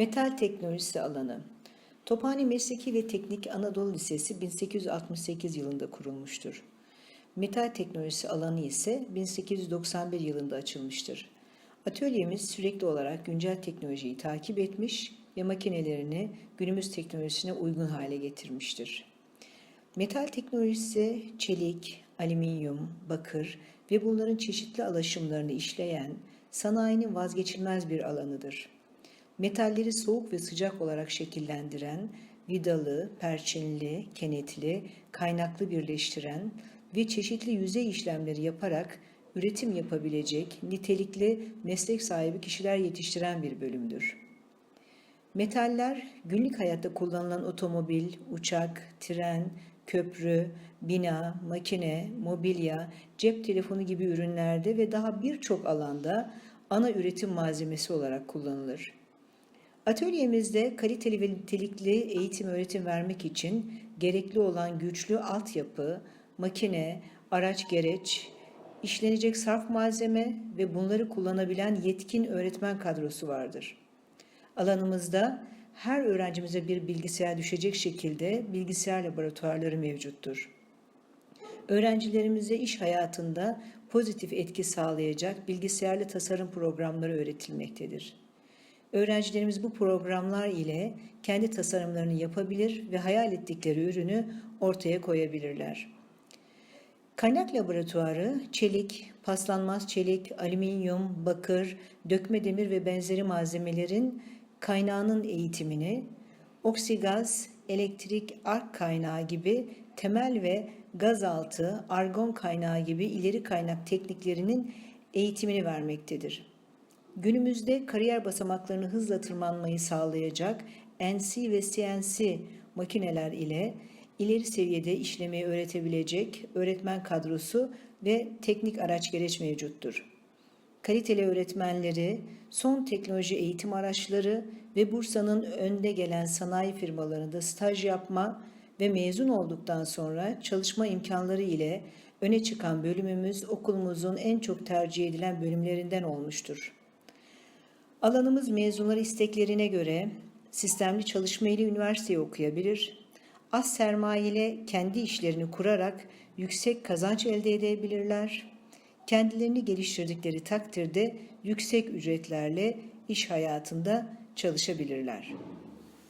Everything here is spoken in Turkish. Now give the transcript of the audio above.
Metal teknolojisi alanı. Tophane Mesleki ve Teknik Anadolu Lisesi 1868 yılında kurulmuştur. Metal teknolojisi alanı ise 1891 yılında açılmıştır. Atölyemiz sürekli olarak güncel teknolojiyi takip etmiş ve makinelerini günümüz teknolojisine uygun hale getirmiştir. Metal teknolojisi çelik, alüminyum, bakır ve bunların çeşitli alaşımlarını işleyen sanayinin vazgeçilmez bir alanıdır. Metalleri soğuk ve sıcak olarak şekillendiren, vidalı, perçinli, kenetli, kaynaklı birleştiren ve çeşitli yüzey işlemleri yaparak üretim yapabilecek nitelikli meslek sahibi kişiler yetiştiren bir bölümdür. Metaller günlük hayatta kullanılan otomobil, uçak, tren, köprü, bina, makine, mobilya, cep telefonu gibi ürünlerde ve daha birçok alanda ana üretim malzemesi olarak kullanılır. Atölyemizde kaliteli ve nitelikli eğitim öğretim vermek için gerekli olan güçlü altyapı, makine, araç gereç, işlenecek sarf malzeme ve bunları kullanabilen yetkin öğretmen kadrosu vardır. Alanımızda her öğrencimize bir bilgisayar düşecek şekilde bilgisayar laboratuvarları mevcuttur. Öğrencilerimize iş hayatında pozitif etki sağlayacak bilgisayarlı tasarım programları öğretilmektedir. Öğrencilerimiz bu programlar ile kendi tasarımlarını yapabilir ve hayal ettikleri ürünü ortaya koyabilirler. Kaynak laboratuvarı çelik, paslanmaz çelik, alüminyum, bakır, dökme demir ve benzeri malzemelerin kaynağının eğitimini, oksigaz, elektrik ark kaynağı gibi temel ve gazaltı, argon kaynağı gibi ileri kaynak tekniklerinin eğitimini vermektedir. Günümüzde kariyer basamaklarını hızla tırmanmayı sağlayacak NC ve CNC makineler ile ileri seviyede işlemeyi öğretebilecek öğretmen kadrosu ve teknik araç gereç mevcuttur. Kaliteli öğretmenleri, son teknoloji eğitim araçları ve Bursa'nın önde gelen sanayi firmalarında staj yapma ve mezun olduktan sonra çalışma imkanları ile öne çıkan bölümümüz okulumuzun en çok tercih edilen bölümlerinden olmuştur. Alanımız mezunları isteklerine göre sistemli çalışma ile üniversiteyi okuyabilir, az sermaye ile kendi işlerini kurarak yüksek kazanç elde edebilirler. Kendilerini geliştirdikleri takdirde yüksek ücretlerle iş hayatında çalışabilirler.